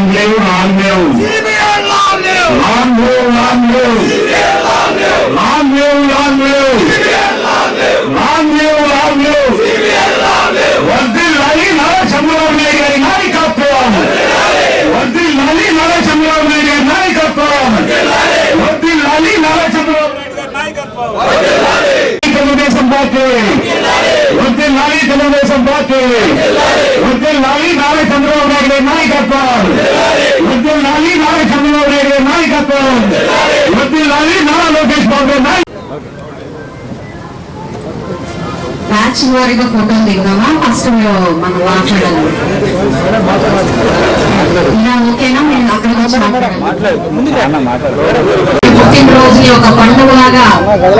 long live, long live. CBN long live. Long live, long live. CBN long live. Long live, long live. CBN long live. Long live, long live. CBN long live. வந்து நலி நல சம்பளம் நாயகரை நாய் காப்போம் வந்து நலி நல சம்பளம் நாயகரை நாய் காப்போம் வந்து நலி நல சம்பளம் நாயகரை நாய் காப்போம் பிரதேசம் பார்க்கிறேன் వర్ధిల్లాలి తెలుగుదేశం పార్టీ వర్ధిల్లాలి నారా చంద్రబాబు నాయుడు గారి నాయకత్వం. వర్ధిల్లాలి నారా చంద్రబాబు నాయుడు గారి నాయకత్వం. వర్ధిల్లాలి నారా లోకేష్ బాబు బ్యాచ్ వారీగా ఫోటోలు దిగుదామా? ఫస్ట్ మీరు మనం మాట్లాడాలి ఇలా ఓకేనా? నేను అక్కడికి వచ్చి మాట్లాడాలి పుట్టినరోజుని ఒక పండుగలాగా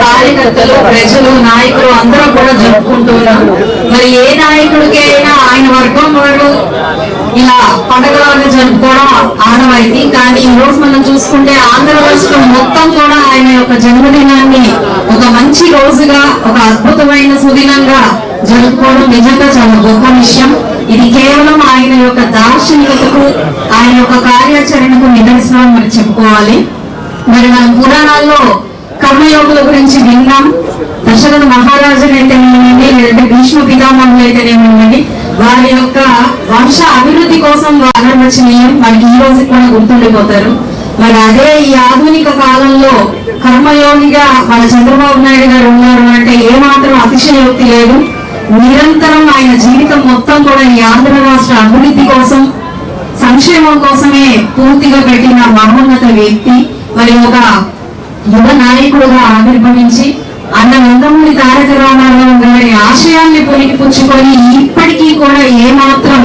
కార్యకర్తలు ప్రజలు నాయకులు అందరూ కూడా జరుపుకుంటున్నారు మరి ఏ నాయకుడికి అయినా ఆయన వర్గం వాళ్ళు ఇలా పండుగలను జరుపుకోవడం ఆనవాయితీ. కానీ ఈ రోజు మనం చూసుకుంటే ఆంధ్ర రాష్ట్రం మొత్తం కూడా ఆయన యొక్క జన్మదినాన్ని ఒక మంచి రోజుగా ఒక అద్భుతమైన సుదినంగా జరుపుకోవడం నిజంగా చాలా గొప్ప విషయం. ఇది కేవలం ఆయన యొక్క దార్శనికతకు ఆయన యొక్క కార్యాచరణకు నిదర్శనం మరి చెప్పుకోవాలి. మరి మనం పురాణాల్లో కర్మయోగుల గురించి విన్నాం. దశరథ మహారాజులు అయితేనేమండి లేదంటే భీష్మ పితామహులు అయితేనేమండి వారి యొక్క వంశ అభివృద్ధి కోసం అనర్వచనీయం మనకి ఈ రోజు కూడా గుర్తుండిపోతారు. మరి అదే ఈ ఆధునిక కాలంలో కర్మయోగిగా మన చంద్రబాబు నాయుడు గారు ఉన్నారు అంటే ఏమాత్రం అతిశయోక్తి లేదు. నిరంతరం ఆయన జీవితం మొత్తం కూడా ఈ ఆంధ్ర రాష్ట్ర అభివృద్ధి కోసం సంక్షేమం కోసమే పూర్తిగా పెట్టిన మహోన్నత వ్యక్తి. మరి ఒక యువ నాయకుడుగా ఆవిర్భవించి అన్న నందమూరి తారక రామారావు గారి ఆశయాల్ని పుచ్చుకొని ఇప్పటికీ కూడా ఏమాత్రం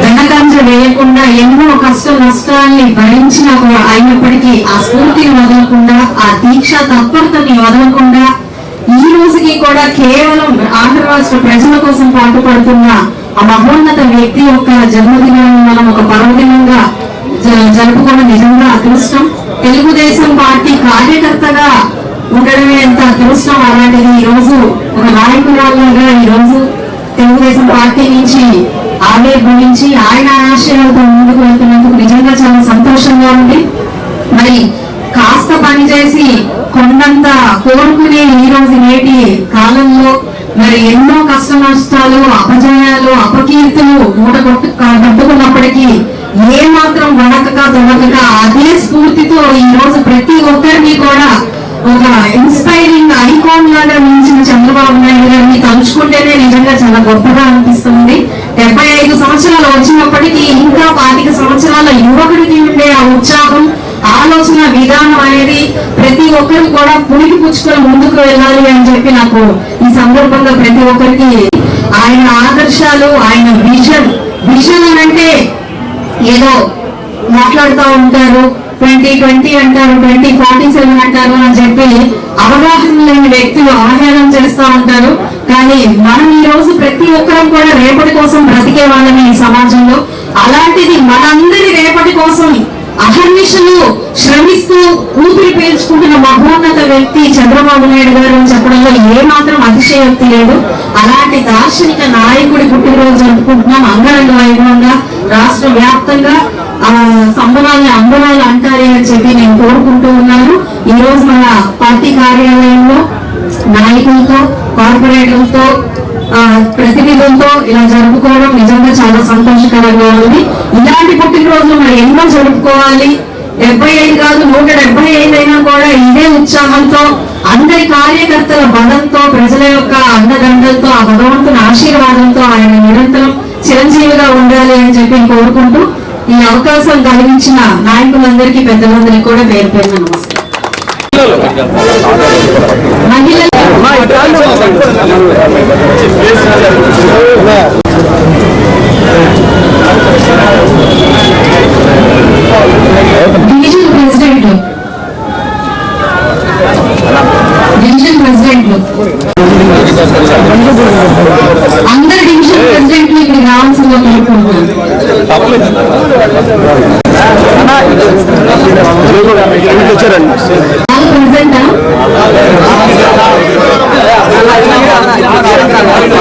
వెనకంజ వేయకుండా ఎన్నో కష్ట నష్టాల్ని భరించిన కూడా అయినప్పటికీ ఆ స్ఫూర్తిని వదలకుండా ఆ దీక్ష తత్పరతని వదలకుండా ఈ రోజుకి కూడా కేవలం ఆంధ్ర రాష్ట్ర ప్రజల కోసం పాటుపడుతున్న ఆ మహోన్నత వ్యక్తి యొక్క జన్మదినాన్ని మనం ఒక పర్వదినంగా జ- జరుపుకోవడం నిజంగా అదృష్టం. తెలుగుదేశం పార్టీ కార్యకర్తగా ఉండడమే ఎంత అదృష్టం అలాంటిది. ఈ రోజు ఒక నాయకురాలుగా ఈ రోజు తెలుగుదేశం పార్టీ నుంచి ఆవిర్భవించి ఆయన ఆశయాలతో ముందుకు వెళ్తున్నందుకు నిజంగా చాలా సంతోషంగా ఉంది. మరి కాస్త పనిచేసి కొండంత కోరుకునే ఈ రోజు నేటి కాలంలో మరి ఎన్నో కష్ట నష్టాలు అపజయాలు అపకీర్తులు మూట కొట్టు కట్టుకున్నప్పటికీ ఏ మాత్రం దొరకక అదే స్ఫూర్తితో ఈ రోజు ప్రతి ఒక్కరిని కూడా ఒక ఇన్స్పైరింగ్ ఐకాన్ లాగా మించిన చంద్రబాబు నాయుడు గారిని తలుచుకుంటేనే నిజంగా చాలా గొప్పగా అనిపిస్తుంది. డెబ్బై ఐదు సంవత్సరాలు వచ్చినప్పటికీ ఇంకా పాతిక సంవత్సరాల యువకుడికి ఉండే ఆ ఉత్సాహం ఆలోచన విధానం అనేది ప్రతి ఒక్కరు కూడా పులికి పుచ్చుకొని ముందుకు వెళ్ళాలి అని చెప్పి నాకు ఈ సందర్భంగా ప్రతి ఒక్కరికి ఆయన ఆదర్శాలు ఆయన విజన్ విజన్ అని అంటే ఏదో మాట్లాడుతూ ఉంటారు. ట్వంటీ ట్వంటీ అంటారు ట్వంటీ ఫార్టీ సెవెన్ అంటారు అని చెప్పి అవగాహన లేని వ్యక్తులు ఆహ్వానం చేస్తూ ఉంటారు. కానీ మనం ఈ రోజు ప్రతి ఒక్కరం కూడా రేపటి కోసం బ్రతికే వాళ్ళని ఈ సమాజంలో. అలాంటిది మనందరి రేపటి కోసం అహర్నిశలు శ్రమిస్తూ ఊపిరి పీల్చుకుంటున్న మహోన్నత వ్యక్తి చంద్రబాబు నాయుడు గారు అని చెప్పడంలో ఏ మాత్రం అతిశయోక్తి లేదు. అలాంటి దార్శనిక నాయకుడి పుట్టినరోజు జరుపుకుంటున్నాం అంగరంగ వైభవంగా. రాష్ట్ర వ్యాప్తంగా ఆ సంబరాన్ని అంబరాలు అంటారే అని చెప్పి నేను కోరుకుంటూ ఉన్నాను. ఈ రోజు మన పార్టీ కార్యాలయంలో నాయకులతో కార్పొరేటర్లతో ఆ, ప్రతినిధులతో ఇలా జరుపుకోవడం నిజంగా చాలా సంతోషకరంగా ఉంది. ఇలాంటి పుట్టినరోజులు మనం ఎన్నో జరుపుకోవాలి. డెబ్బై ఐదు కాదు నూట డెబ్బై ఐదు అయినా కూడా ఇదే ఉత్సాహంతో అందరి కార్యకర్తల బలంతో ప్రజల యొక్క అండదండలతో ఆ భగవంతుని ఆశీర్వాదంతో ఆయన నిరంతరం చిరంజీవిగా ఉండాలి అని చెప్పి కోరుకుంటూ ఈ అవకాశం కలిగించిన నాయకులందరికీ పెద్దలందరికీ కూడా పేరు పేరు నమస్కారం. డివిజన్ ప్రెసిడెంట్ డివిజన్ ప్రెసిడెంట్ అందరు డివిజన్ ప్రెసిడెంట్లు ఇక్కడ Vamos.